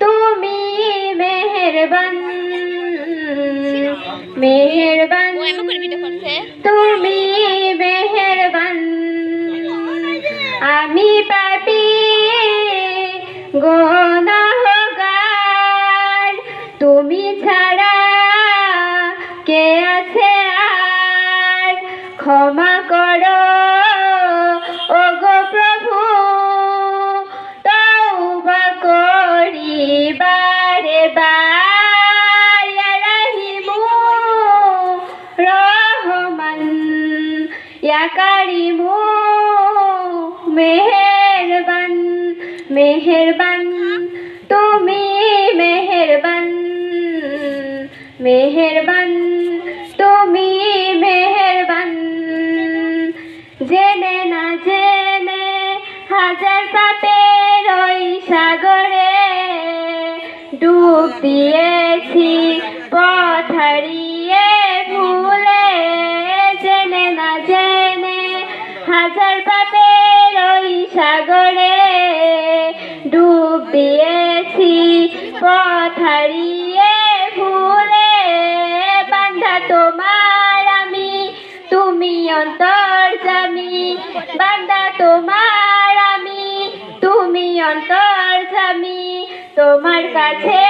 তুমি মেহেরবান মেহেরবান। তুমি মেহেরবান। আমি পাপি গুনাহগার। তুমি ছাড়া কে আছে আর? ক্ষমা করো। ইয়া রাহিমু রহমান ইয়া কারিমু মেহেরবান মেহেরবান, তুমি মেহেরবান মেহেরবান, তুমি মেহেরবান। জেনে না জেনে হাজার পাপের ওই সাগরে দিয়েছি, পথ হারিয়ে ভুলে জেনে না জেনে হাজার পাপের ওই সাগরে ডুব দিয়েছি, পথ হারিয়ে ভুলে বান্ধা তোমার আমি, তুমি অন্তর জামি বান্দা তোমার আমি, তুমি অন্তর জামি তোমার কাছে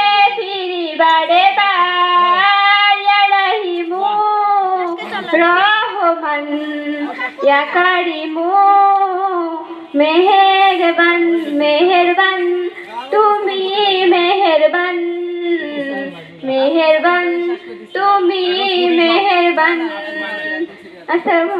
রহমান ইয়া কারিমু মেহেরবান মেহেরবান তুমি মেহেরবান মেহেরবান তুমি মেহেরবান আসসালামু